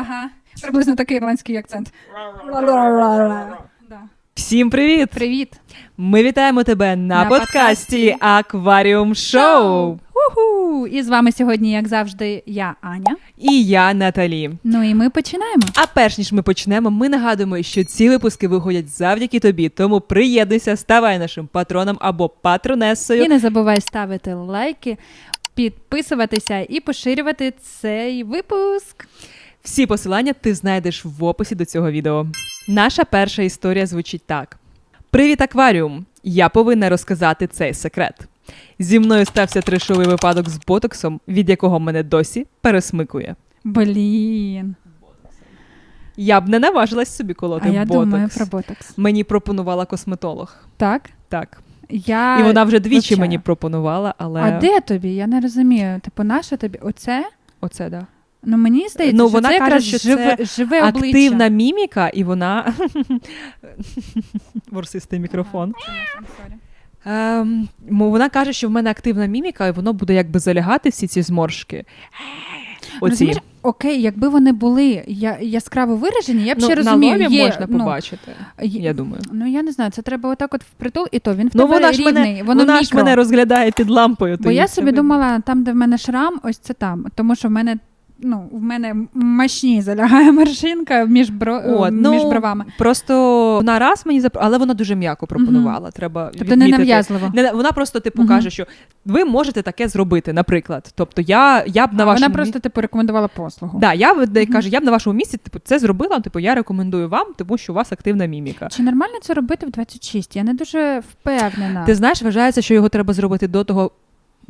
Ага. Приблизно такий ірландський акцент. Да. Всім привіт! Привіт. Ми вітаємо тебе на, На подкасті подкасті Акваріум Шоу. Уху! І з вами сьогодні, як завжди, я Аня. І я Наталі. Ну і ми починаємо. А перш ніж ми почнемо, ми нагадуємо, що ці випуски виходять завдяки тобі. Тому приєднуйся, ставай нашим патроном або патронесою. І не забувай ставити лайки, підписуватися і поширювати цей випуск. Всі посилання ти знайдеш в описі до цього відео. Наша перша історія звучить так: Привіт, акваріум! Я повинна розказати цей секрет. Зі мною стався трешовий випадок з ботоксом, від якого мене досі пересмикує. Блін. Я б не наважилась собі колоти А я ботокс. думаю про ботокс. Мені пропонувала косметолог. Так? Так. Я І вона вже двічі вивчаю. мені пропонувала, але А де тобі? Я не розумію. Типу, наша тобі? Оце? оце да. Ну мені здається, Ну, що вона це каже, якраз що живе, це живе обличчя. Активна міміка, і вона ворсистий мікрофон. Ем, вона каже, що в мене активна міміка, і воно буде якби залягати всі ці зморшки. Оці. Розумієш, окей, якби вони були я, яскраво виражені, я б Ну, ще на розумію. лобі є, можна ну, побачити, є- я думаю. Ну я не знаю, це треба отак от впритул, і то він в Ну тебе вона ж рівний, мене, воно вона ж мене розглядає під лампою. Бо я собі думала, там, де в мене шрам, ось це там. Тому що в мене, ну, в мене мощні залягає морщинка між, бро... От, між ну, бровами. Просто вона раз мені запро... але вона дуже м'яко пропонувала. Треба Тобто не нав'язливо. Не, вона просто типу Мгм. каже, що ви можете таке зробити, наприклад. Тобто я, я б на А вашому Вона просто типу рекомендувала послугу. Да, я б- де каже, я б на вашому місці типу, це зробила. Типу, я рекомендую вам, тому що у вас активна міміка. Чи нормально це робити в 26? Я не дуже впевнена. Ти знаєш, вважається, що його треба зробити до того,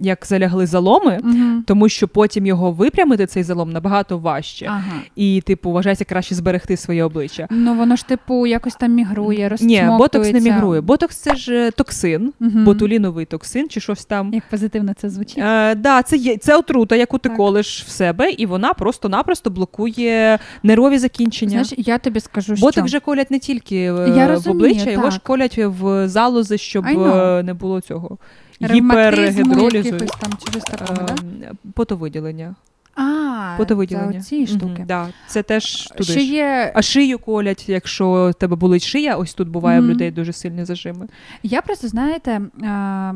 як залягли заломи, Мгм. тому що потім його випрямити цей залом набагато важче. Ага. І, типу, вважається краще зберегти своє обличчя. Ну воно ж типу якось там мігрує, Ні, ботокс не мігрує. Ботокс це ж е, токсин, Мгм. ботуліновий токсин чи щось там. Як позитивно це звучить. Е, да, це є це отрута, яку ти Так. колиш в себе, і вона просто-напросто блокує нервові закінчення. Знаєш, я тобі скажу, що Боток же колять не тільки е, Я в розумію, обличчя, його ж колять в залози, щоб е, не було цього ревматизму якихось там через такого, да? е, потовиділення. А, потовиділення. це ці штуки. Мгм, да, це теж туди. Ще ж. є. А шию колять, якщо в тебе болить шия, ось тут буває в Мгм. людей дуже сильні зажими. Я просто, знаєте, а,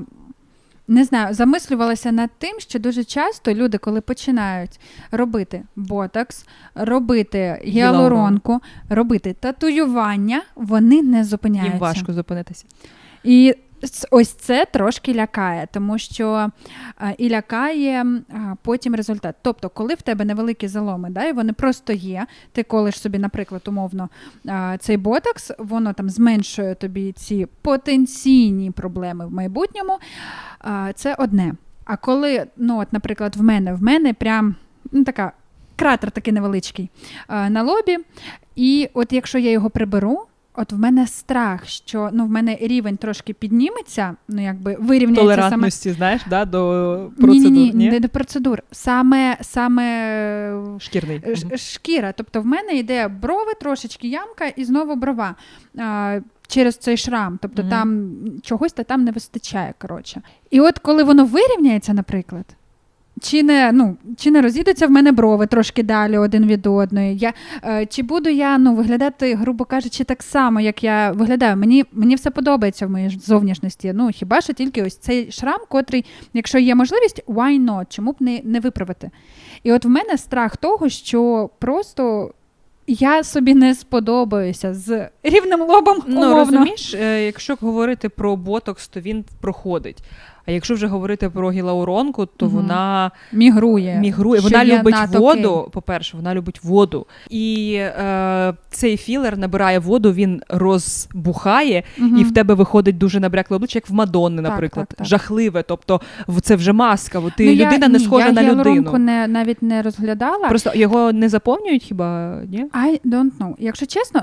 не знаю, замислювалася над тим, що дуже часто люди, коли починають робити ботокс, робити гіалуронку, робити татуювання, вони не зупиняються. Їм важко зупинитися. І ось це трошки лякає, тому що і лякає потім результат. Тобто, коли в тебе невеликі заломи, да, і вони просто є, ти колиш собі, наприклад, умовно цей ботокс, воно там зменшує тобі ці потенційні проблеми в майбутньому. Це одне. А коли, ну, от, наприклад, в мене, в мене прям ну, така. Кратер такий невеличкий на лобі. І от якщо я його приберу, от в мене страх, що ну в мене рівень трошки підніметься, ну якби вирівняється саме. Знаєш, да, до Ні, процедур. ні, ні, не до процедур. Саме саме е, Шкірний. ш- шкіра. Тобто в мене йде брови, трошечки ямка і знову брова. А, Через цей шрам, тобто Мгм. там чогось та там не вистачає. Коротше. І от коли воно вирівняється, наприклад, чи не, ну, чи не розійдуться в мене брови трошки далі один від одної? Я, е, чи буду я ну, виглядати, грубо кажучи, так само, як я виглядаю? Мені, мені все подобається в моїй зовнішності. Ну, хіба що тільки ось цей шрам, котрий, якщо є можливість, why not? Чому б не, не виправити? І от в мене страх того, що просто. Я собі не сподобаюся з рівним лобом. Ну, розумієш, е, якщо говорити про ботокс, то він проходить. А якщо вже говорити про гілауронку, то Мгм. вона Мігрує. мігрує. що Вона любить натоки. воду. По-перше, вона любить воду. І е, цей філер набирає воду, він розбухає, Мгм. і в тебе виходить дуже набрякле обличчя, як в Мадонни, наприклад. так, так. Жахливе. Тобто це вже маска. Ти Ну, я- людина не схожа я на гіалуронку людину. Не, навіть не розглядала. Просто його не заповнюють хіба ні? I don't know. Якщо чесно,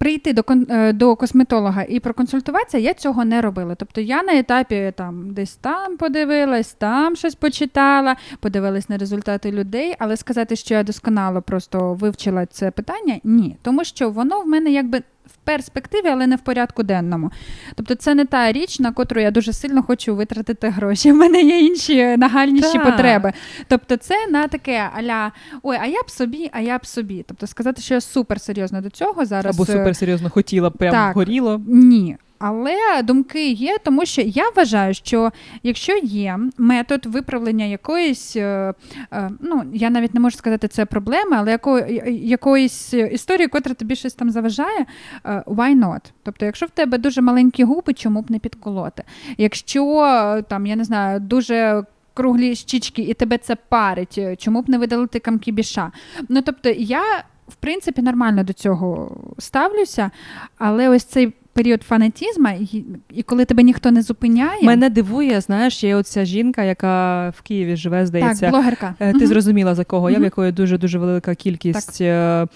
прийти до, е, до косметолога і проконсультуватися, я цього не робила. Тобто я на етапі там десь там подивилась, там щось почитала, подивилась на результати людей, але сказати, що я досконало просто вивчила це питання, ні. Тому що воно в мене якби в перспективі, але не в порядку денному. Тобто, це не та річ, на котру я дуже сильно хочу витратити гроші. У мене є інші нагальніші Так. потреби. Тобто, це на таке аля ой, а я б собі, а я б собі. Тобто сказати, що я супер серйозно до цього зараз. Або е, суперсерйозно хотіла, прям так. горіло. ні. Але думки є, тому що я вважаю, що якщо є метод виправлення якоїсь, е, е, ну я навіть не можу сказати це проблеми, але яко, якоїсь історії, котра тобі щось там заважає, е, why not? Тобто, якщо в тебе дуже маленькі губи, чому б не підколоти? Якщо там, я не знаю, дуже круглі щічки і тебе це парить, чому б не видалити камки біша? Ну тобто, я в принципі нормально до цього ставлюся, але ось цей період фанатізму, і, і коли тебе ніхто не зупиняє, Мене дивує, знаєш, є оця жінка, яка в Києві живе, здається. так, блогерка. Е, Ти Мгм. зрозуміла за кого? Я в якої дуже дуже велика кількість е,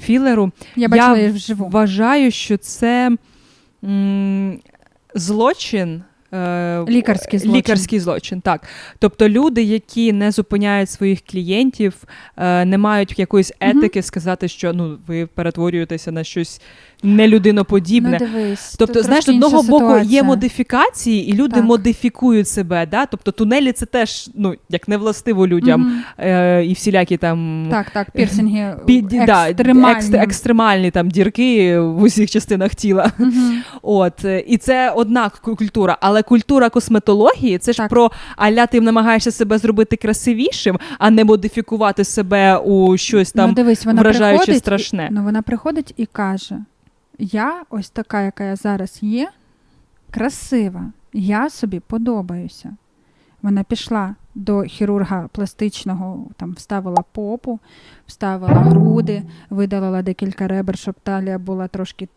філеру. Я бачила в- вживу. Вважаю, що це м, злочин. е, Лікарський злочин. Лікарський злочин, так. Тобто люди, які не зупиняють своїх клієнтів, не мають якоїсь етики сказати, що ну ви перетворюєтеся на щось нелюдиноподібне. Ну, дивись, Тобто, тут знаєш, з одного боку є модифікації, і люди Так. модифікують себе. Да? Тобто тунелі це теж ну як не властиво людям, Мгм. е, і всілякі там Так, так, пірсинги під, да, екстремальні. екстр- екстремальні там дірки в усіх частинах тіла. Мгм. От е, і це одна культура, але культура косметології це ж Так. про аля ти намагаєшся себе зробити красивішим, а не модифікувати себе у щось там ну, дивись, вона вражаюче страшне. І, ну, вона приходить і каже: Я ось така, яка я зараз є, красива, я собі подобаюся. Вона пішла до хірурга пластичного, там вставила попу, вставила груди, видалила декілька ребер, щоб талія була трошки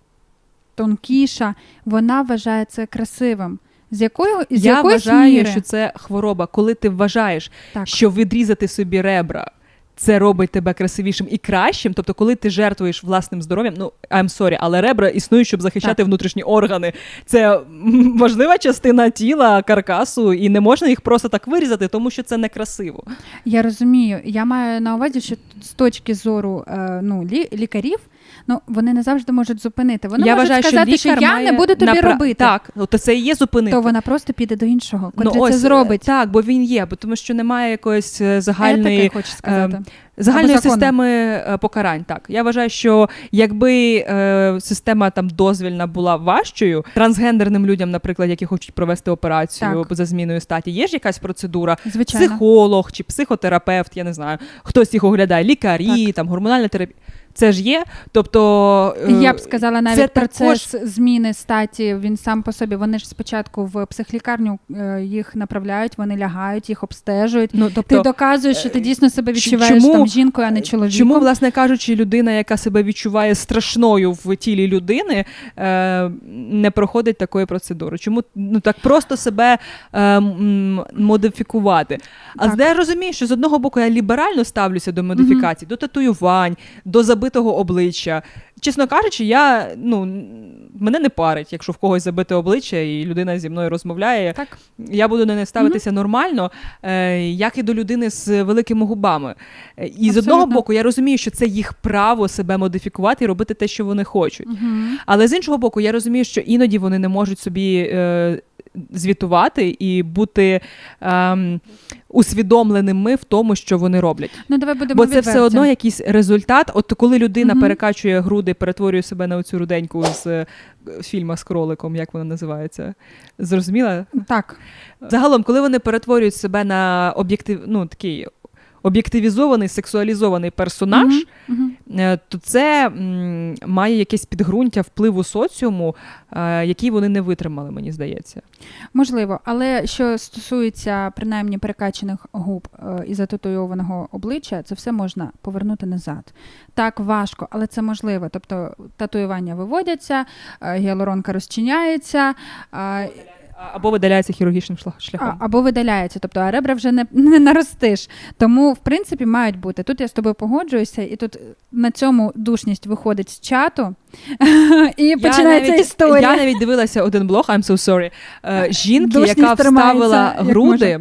тонкіша. Вона вважає це красивим. З якої з Я якоїсь вважаю, міри, що це хвороба, коли ти вважаєш, так, що відрізати собі ребра. Це робить тебе красивішим і кращим. Тобто, коли ти жертвуєш власним здоров'ям, ну I'm sorry, але ребра існують, щоб захищати Так. внутрішні органи. Це важлива частина тіла, каркасу, і не можна їх просто так вирізати, тому що це некрасиво. Я розумію. Я маю на увазі, що з точки зору е, ну, лі, лікарів, ну вони не завжди можуть зупинити. Вони я можуть вважаю, сказати, що, лікар я має не буду тобі напра- робити. Так, ну, то це і є зупинити. То вона просто піде до іншого, Ну, котрий ось, це зробить. Так, бо він є, бо тому що немає якоїсь е, загальної Етики, хочу сказати. Загальної системи е, покарань, так я вважаю, що якби е, система там дозвільна була важчою, трансгендерним людям, наприклад, які хочуть провести операцію Так. за зміною статі, є ж якась процедура, Звичайно. психолог чи психотерапевт, я не знаю, хтось їх оглядає, лікарі, там гормональна терапія. Це ж є. Тобто е, Я б сказала, навіть це процес зміни статі він сам по собі. Вони ж спочатку в психлікарню е, їх направляють, вони лягають, їх обстежують. ну, Ти тобто, доказуєш, що ти дійсно себе відчуваєш чому- там жінкою, а не чоловіком. Чому, власне кажучи, людина, яка себе відчуває страшною в тілі людини, е, не проходить такої процедури? Чому ну так просто себе е, модифікувати? А Так. я розумію, що з одного боку я ліберально ставлюся до модифікацій, до татуювань, до забитого обличчя. Чесно кажучи, я ну мене не парить, якщо в когось забите обличчя і людина зі мною розмовляє. Так. Я буду до неї ставитися нормально, е, як і до людини з великими губами. Е, І з одного боку, я розумію, що це їх право себе модифікувати і робити те, що вони хочуть. Мгм. Але з іншого боку, я розумію, що іноді вони не можуть собі е, звітувати і бути ем, усвідомленими в тому, що вони роблять. Ну давай будемо Бо це все одно якийсь результат. От коли людина угу. перекачує груди, перетворює себе на оцю руденьку з е, фільма з кроликом, як вона називається? Зрозуміла? Так. Загалом, коли вони перетворюють себе на об'єктив, ну такий об'єктивізований, сексуалізований персонаж. Мгм. е, то це м, має якесь підґрунтя впливу соціуму, е, який вони не витримали, мені здається. Можливо, але що стосується принаймні перекачаних губ е, і зататуйованого обличчя, це все можна повернути назад. Так важко, але це можливо. Тобто татуювання виводяться, е, гіалуронка розчиняється. е, Або видаляється хірургічним А, шляхом. або видаляється, тобто а ребра вже не, не наростиш. Тому, в принципі, мають бути. Тут я з тобою погоджуюся, і тут на цьому душність виходить з чату, і починається навіть, історія. Я навіть дивилася один блог, I'm so sorry, е, жінки, Душність яка вставила груди.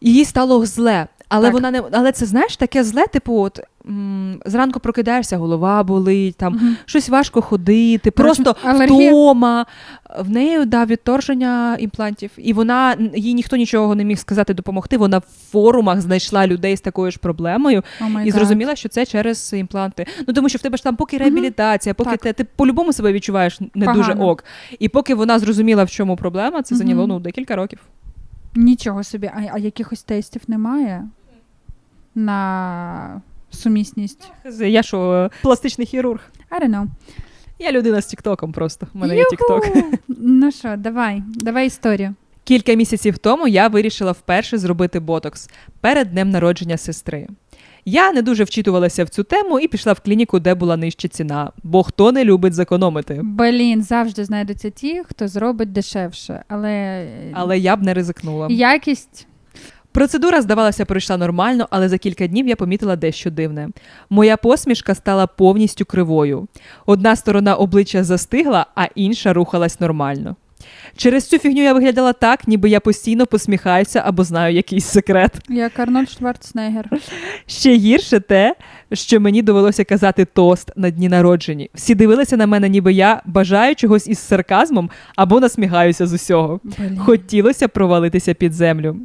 Їй стало зле. Але Так. вона не але це знаєш таке зле, типу, от м, зранку прокидаєшся, голова болить, там Мгм. щось важко ходити, просто алергія- втома. В неї да, відторження імплантів, і вона їй ніхто нічого не міг сказати допомогти. Вона в форумах знайшла людей з такою ж проблемою май і зрозуміла, що це через імпланти. Ну тому що в тебе ж там поки реабілітація, поки Так. ти, ти по-любому себе відчуваєш не Погано. дуже ок. І поки вона зрозуміла, в чому проблема, це зайняло ну декілька років. Нічого собі, а, а якихось тестів немає на сумісність. Я що, пластичний хірург? I don't know. Я людина з Тіктоком просто. У мене є Тікток. Ну що, давай, давай історію. Кілька місяців тому я вирішила вперше зробити ботокс перед днем народження сестри. Я не дуже вчитувалася в цю тему і пішла в клініку, де була нижча ціна, бо хто не любить зекономити. Блін, завжди знайдуться ті, хто зробить дешевше, але, Але я б не ризикнула. якість Процедура, здавалося, пройшла нормально, але за кілька днів я помітила дещо дивне. Моя посмішка стала повністю кривою. Одна сторона обличчя застигла, а інша рухалась нормально. Через цю фігню я виглядала так, ніби я постійно посміхаюся або знаю якийсь секрет. як Арнольд Шварценеггер. Ще гірше те, що мені довелося казати тост на дні народження. Всі дивилися на мене, ніби я бажаю чогось із сарказмом або насміхаюся з усього. Блін. Хотілося провалитися під землю.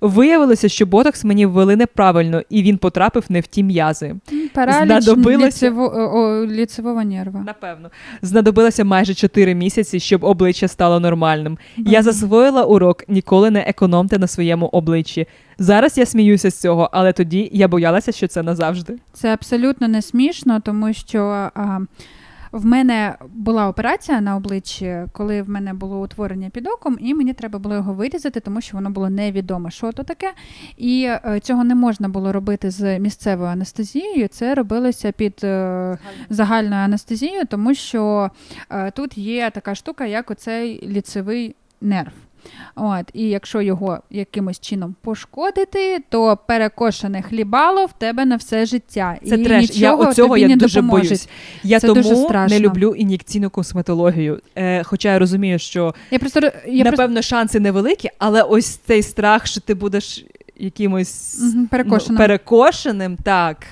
Виявилося, що ботокс мені ввели неправильно, і він потрапив не в ті м'язи. Параліч знадобилося- ліцево, о, ліцевого нерва. Напевно, знадобилося майже 4 місяці, щоб обличчя стало нормальним. Я засвоїла урок ніколи не економте на своєму обличчі. Зараз я сміюся з цього, але тоді я боялася, що це назавжди. Це абсолютно не смішно, тому що а, в мене була операція на обличчі, коли в мене було утворення під оком, і мені треба було його вирізати, тому що воно було невідомо, що то таке. І е, цього не можна було робити з місцевою анестезією. Це робилося під е, загальною анестезією, тому що е, тут є така штука, як оцей ліцевий нерв. От, і якщо його якимось чином пошкодити, то перекошене хлібало в тебе на все життя. Це і треш. Я оцього тобі я не дуже допоможе. боюсь. Я Це тому дуже страшно. не люблю ін'єкційну косметологію. Е, хоча я розумію, що Я просто я просто напевно шанси невеликі, але ось цей страх, що ти будеш якимось перекошеним. ну, перекошеним, так.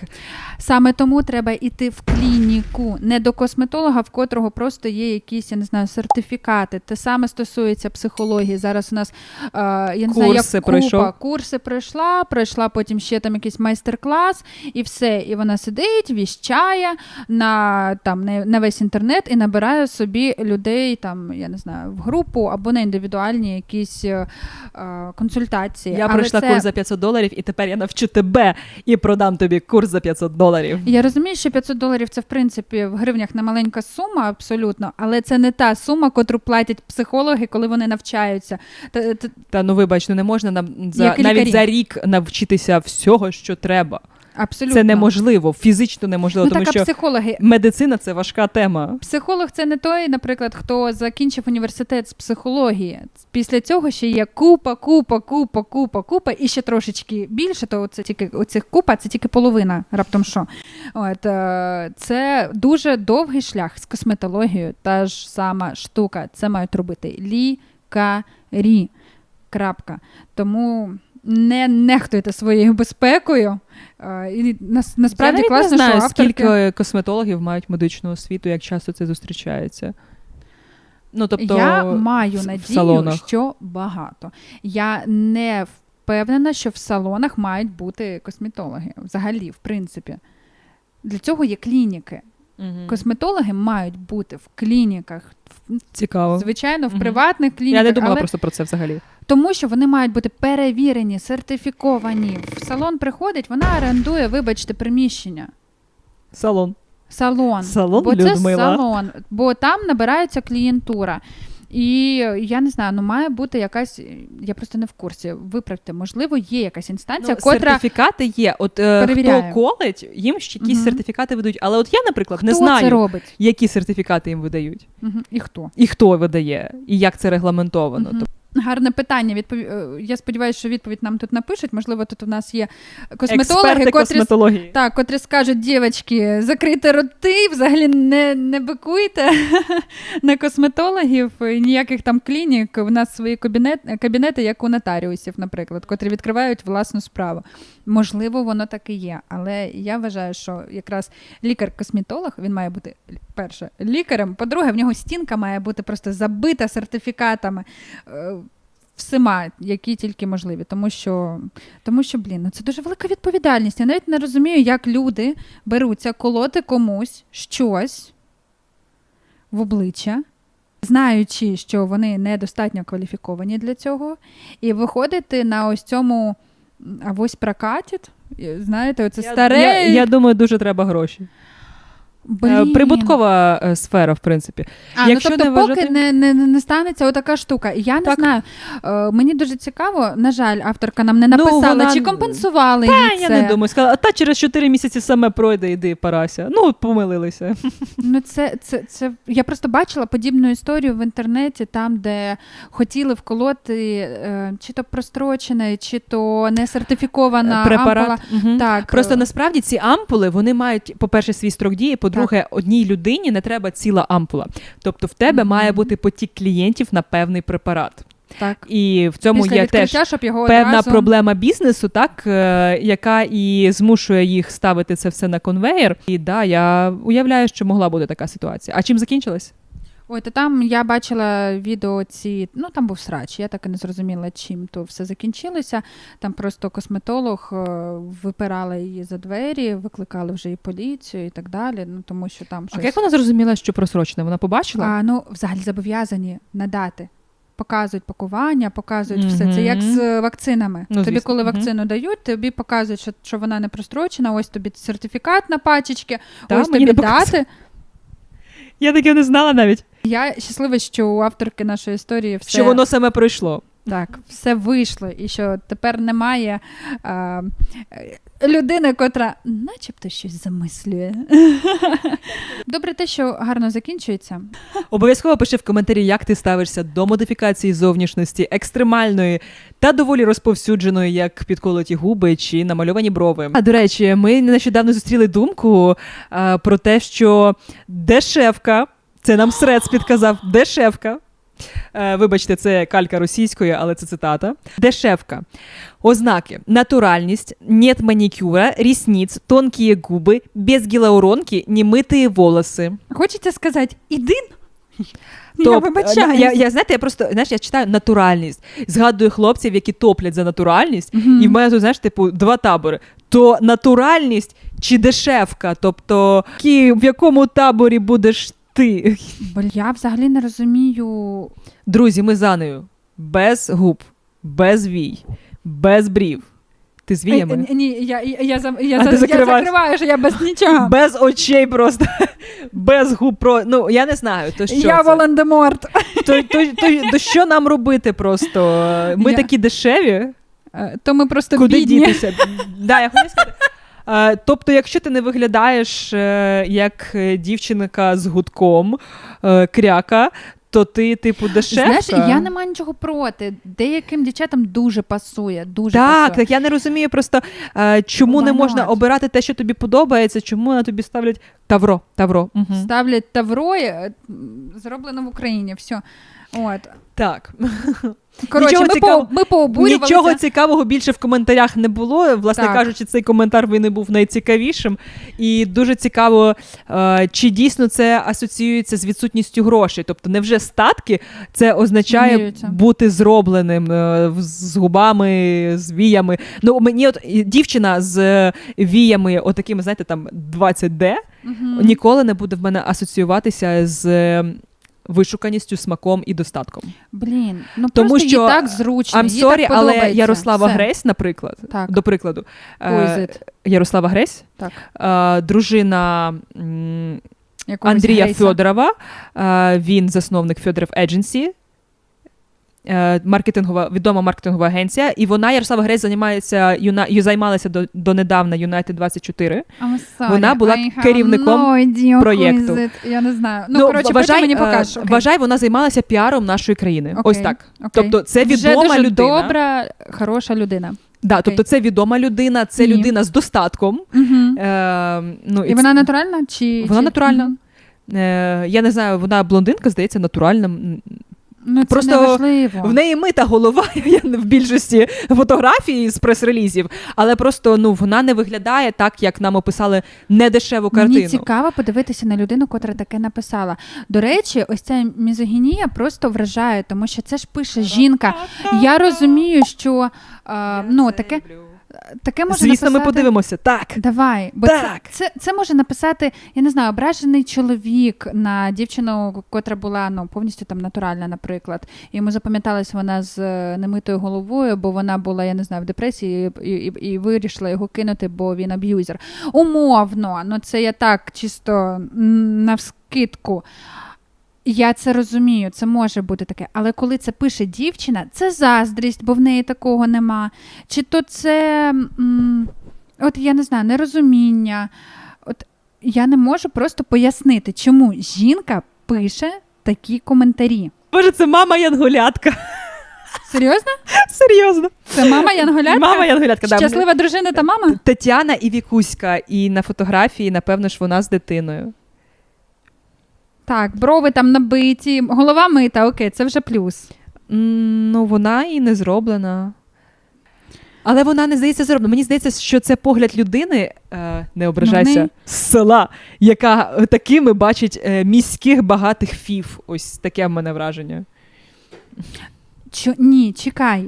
Саме тому треба йти в клініку, не до косметолога, в котрого просто є якісь, я не знаю, сертифікати. Те саме стосується психології. Зараз у нас е, я не знаю, Курси як купа. пройшов. курси пройшла, пройшла потім ще там якийсь майстер-клас, і все. І вона сидить, віщає на там на, на весь інтернет і набирає собі людей, там я не знаю, в групу або на індивідуальні якісь е, е, консультації. Я Але пройшла це- курс за 500 доларів, і тепер я навчу тебе і продам тобі курс за 500 доларів. Я розумію, що 500 доларів це в принципі в гривнях не маленька сума, абсолютно, але це не та сума, котру платять психологи, коли вони навчаються. Та- та- Та ну вибач, ну не можна нам за навіть за рік навчитися всього, що треба. Абсолютно Це неможливо, фізично неможливо, Ну тому так, що психологи. медицина це важка тема. Психолог це не той, наприклад, хто закінчив університет з психології. Після цього ще є купа, купа, купа, купа, купа, і ще трошечки більше, то це тільки оцих купа, це тільки половина, раптом що. От, е, це дуже довгий шлях з косметологією. Та ж сама штука. Це мають робити лікарі. Крапка. Тому не нехтуйте своєю безпекою. І нас, насправді я навіть класно, не знаю, що авторки... скільки косметологів мають медичну освіту, як часто це зустрічається. Ну, тобто, я маю в надію, салонах. що багато. Я не впевнена, що в салонах мають бути косметологи. Взагалі, в принципі. Для цього є клініки. Мгм. Косметологи мають бути в клініках, цікаво. звичайно, в Мгм. приватних клініках, Я не думала але просто про це взагалі. Тому що вони мають бути перевірені, сертифіковані. В салон приходить, вона орендує, вибачте, приміщення. Салон. Салон. Салон бо це Людмила. салон, бо там набирається клієнтура. І я не знаю, ну має бути якась, я просто не в курсі. Виправте, можливо, є якась інстанція, Ну, котра Сертифікати є. От е, хто колить, їм ж якісь Мгм. сертифікати видають. Але от я, наприклад, не знаю, це робить які сертифікати їм видають, Мгм. і хто. і хто видає, і як це регламентовано. Мгм. Гарне питання. Відпов... е, Я сподіваюся, що відповідь нам тут напишуть. Можливо, тут у нас є косметологи, котрі косметології. Так, котрі скажуть, дівчатки, закрийте роти, взагалі не, не бикуйте на косметологів, ніяких там клінік. У нас свої кабінет, кабінети, як у нотаріусів, наприклад, котрі відкривають власну справу. Можливо, воно так і є. Але я вважаю, що якраз лікар-косметолог він має бути перше лікарем. По-друге, в нього стінка має бути просто забита сертифікатами. Всіма, які тільки можливі, тому що, тому що, блін, ну це дуже велика відповідальність. Я навіть не розумію, як люди беруться колоти комусь щось в обличчя, знаючи, що вони недостатньо кваліфіковані для цього, і виходити на ось цьому м, авось прокатить. І, Знаєте, оце старе. Я, я думаю, дуже треба гроші. Е, Блін. Прибуткова е, сфера, в принципі. А, Якщо ну, тобто, не поки вважати- не, не, не станеться отака штука. Я не Так. знаю. Е, мені дуже цікаво, на жаль, авторка нам не написала, Ну, вона- чи компенсували Та, їй я не думаю. Сказала, а та через 4 місяці саме пройде, іди, парася. Ну, помилилися. Ну, це, це, це я просто бачила подібну історію в інтернеті, там, де хотіли вколоти е, чи то прострочене, чи то не сертифікована Препарат. ампула. Мгм. Так, Просто е, насправді ці ампули вони мають, по-перше, свій строк дії, по-друге, одній людині не треба ціла ампула. Тобто в тебе Мгм. має бути потік клієнтів на певний препарат. так. І в цьому Після є теж щоб його певна одразу... проблема бізнесу, так е, яка і змушує їх ставити це все на конвейер. І да, я уявляю, що могла бути така ситуація. А чим закінчилась? Ой, то там я бачила відео ці, ну там був срач, я так і не зрозуміла, чим то все закінчилося. Там просто косметолог е, випирала її за двері, викликали вже і поліцію і так далі. Ну тому що там А як вона зрозуміла, що просрочена? Вона побачила? А, ну, взагалі зобов'язані надати. Показують пакування, показують все. Це як з вакцинами. Ну, тобі, звісно. коли вакцину дають, тобі показують, що, що вона не прострочена, ось тобі сертифікат на пачечки, Та, ось тобі дати. Я таке не знала навіть, Я щаслива, що у авторки нашої історії все що воно саме пройшло. Так, все вийшло, і що тепер немає а, е, людини, котра начебто щось замислює. Добре, те, що гарно закінчується. Обов'язково пиши в коментарі, як ти ставишся до модифікації зовнішності екстремальної та доволі розповсюдженої, як підколоті губи чи намальовані брови. А до речі, ми нещодавно зустріли думку а, про те, що дешевка, це нам Срец підказав, дешевка. Е, Вибачте, це калька російської, але це цитата. Дешевка. Ознаки: натуральність, нет манікюра, рісниць, тонкі губи, без гілауронки, немитые волоси. Хочеться сказати, іди. Я вибачаюсь. Я, я, знаєте, я просто знаєш, я читаю натуральність. Згадую хлопців, які топлять за натуральність, Мгм. і в мене тут, знаєш, типу, два табори. То натуральність чи дешевка? Тобто, в якому таборі будеш ти? Бо я взагалі не розумію. Друзі, ми за нею. Без губ, без вій, без брів. Ти з віями? Е, е, Ні, я, я, я, я, ти я закриваю, що я без нічого. Без очей просто, без губ. Про... Ну, я не знаю, то що я? Волан-де-Морт. То, то, то, то що нам робити просто? Ми Я- такі дешеві. Е, То ми просто Куди бідні. дітися? Да, я хочу сказати. Е, Тобто, якщо ти не виглядаєш е, як е, дівчинка з гудком, кряка, то ти, типу, дешевка. Знаєш, я не маю нічого проти. Деяким дівчатам дуже пасує. Дуже Так, пасує. так я не розумію просто, чому Why не можна not? обирати те, що тобі подобається, чому на тобі ставлять тавро. Тавро. Угу. Ставлять тавро, зроблено в Україні. Все. От. Так. Коротше, ми, цікавого- по, ми пообурювалися. Нічого цікавого більше в коментарях не було. Власне Так. кажучи, цей коментар він і був найцікавішим. І дуже цікаво, е, чи дійсно це асоціюється з відсутністю грошей. Тобто, невже статки це означає Змірюється. бути зробленим е, в- з губами, з віями. Ну, мені от і дівчина з е, віями, отакими, знаєте, там 20D, Мгм. ніколи не буде в мене асоціюватися з. е, Вишуканістю, смаком і достатком. Блін, ну Тому просто що їй так зручно. I'm їй sorry, так але. Ярослава Все. Гресь, наприклад, Так. до прикладу, е, it? Ярослава Гресь, Так. е, дружина м, Якогось Андрія Грейса. Фьодорова, е, він засновник Фьодоров Agency. Е, маркетингова, відома маркетингова агенція, і вона, Ярослава Грець, займається, юна, займалася до, донедавна United 24. Sorry, Вона була I керівником no проєкту. Я не знаю. Ну, коротше, потім мені покажеш. окей. вважай, вона займалася піаром нашої країни. Окей, Ось так. окей. Тобто це Вже відома дуже людина. добра, хороша людина. Да, Окей. тобто це відома людина, це Ні. людина з достатком. Угу. Е, ну, І вона натуральна? Чи, Вона чи... натуральна. Мгм. Е, я не знаю, вона блондинка, здається, натуральна. Ну, це Просто не важливо. В неї мита голова я не- в більшості фотографій з прес-релізів, але просто ну вона не виглядає так, як нам описали недешеву картину. Мені цікаво подивитися на людину, котра таке написала. До речі, ось ця мізогінія просто вражає, тому що це ж пише жінка. Я розумію, що е, ну, таке, таке може Звісно, написати... ми подивимося. Так. Давай, бо Так. Це, це, це може написати, я не знаю, ображений чоловік на дівчину, котра була ну, повністю там натуральна, наприклад. Йому запам'яталась вона з е, немитою головою, бо вона була, я не знаю, в депресії і, і, і вирішила його кинути, бо він аб'юзер. Умовно, ну це я так чисто навскидку. Я це розумію, це може бути таке. Але коли це пише дівчина, це заздрість, бо в неї такого нема. Чи то це, м, от я не знаю, нерозуміння. От я не можу просто пояснити, чому жінка пише такі коментарі. Боже, це мама Янгулятка. Серйозно? Серйозно. Це мама Янголятка? Мама Янгулятка. да. Щаслива дружина та мама? Тетяна і Вікуська, і на фотографії, напевно, ж вона з дитиною. Так, брови там набиті, голова мита, окей, це вже плюс. Ну, вона і не зроблена. Але вона не здається зроблена. Мені здається, що це погляд людини, е, не ображайся, неї- з села, яка такими бачить е, міських багатих фів. Ось таке в мене враження. Чо, ні, чекай.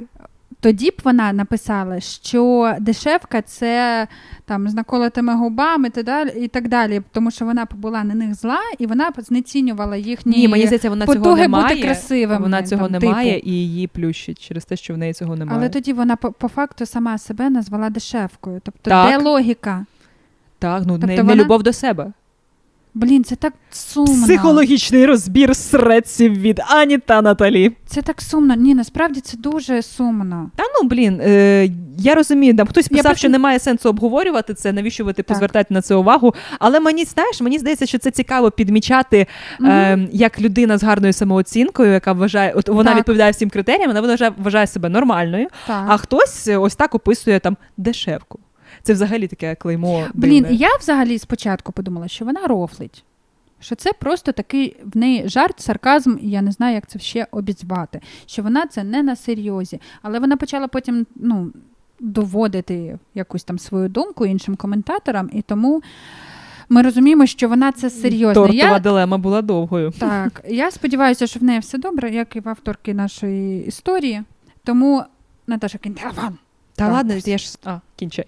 Тоді б вона написала, що дешевка це там з наколотими губами та далі, і так далі, тому що вона була на них зла, і вона знецінювала їхні Ні, мені здається, вона цього не бути має. красивими. Вона цього там, не має типу. і її плющить через те, що в неї цього немає. Але тоді вона по, по факту сама себе назвала дешевкою. Тобто, Так. де логіка? Так, ну Тобто не, не любов до себе. Блін, це так сумно. Психологічний розбір среців від Ані та Наталі. Це так сумно. Ні, насправді це дуже сумно. Та ну блін, е, я розумію, там хтось Я писав, просто- що немає сенсу обговорювати це, навіщо ви типу Так. звертаєте на це увагу. Але мені знаєш, мені здається, що це цікаво підмічати, е, як людина з гарною самооцінкою, яка вважає, от вона Так. відповідає всім критеріям, вона вважає, вважає себе нормальною, Так. а хтось е, ось так описує там дешевку. Це взагалі таке клеймо. Блін, дивне. я взагалі спочатку подумала, що вона рофлить. Що це просто такий в неї жарт, сарказм, і я не знаю, як це ще обізвати. Що вона це не на серйозі. Але вона почала потім ну, доводити якусь там свою думку іншим коментаторам, і тому ми розуміємо, що вона це серйозно. Тортова Я, дилема була довгою. так, я сподіваюся, що в неї все добре, як і в авторки нашої історії. Тому, Наташа, кинь. Та Так, ладно, я ж а, кінчай.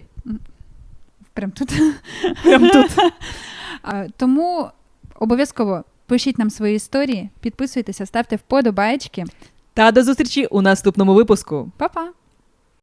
Прям тут. Прям тут. Тому обов'язково пишіть нам свої історії, підписуйтеся, ставте вподобайки. Та до зустрічі у наступному випуску. Па-па!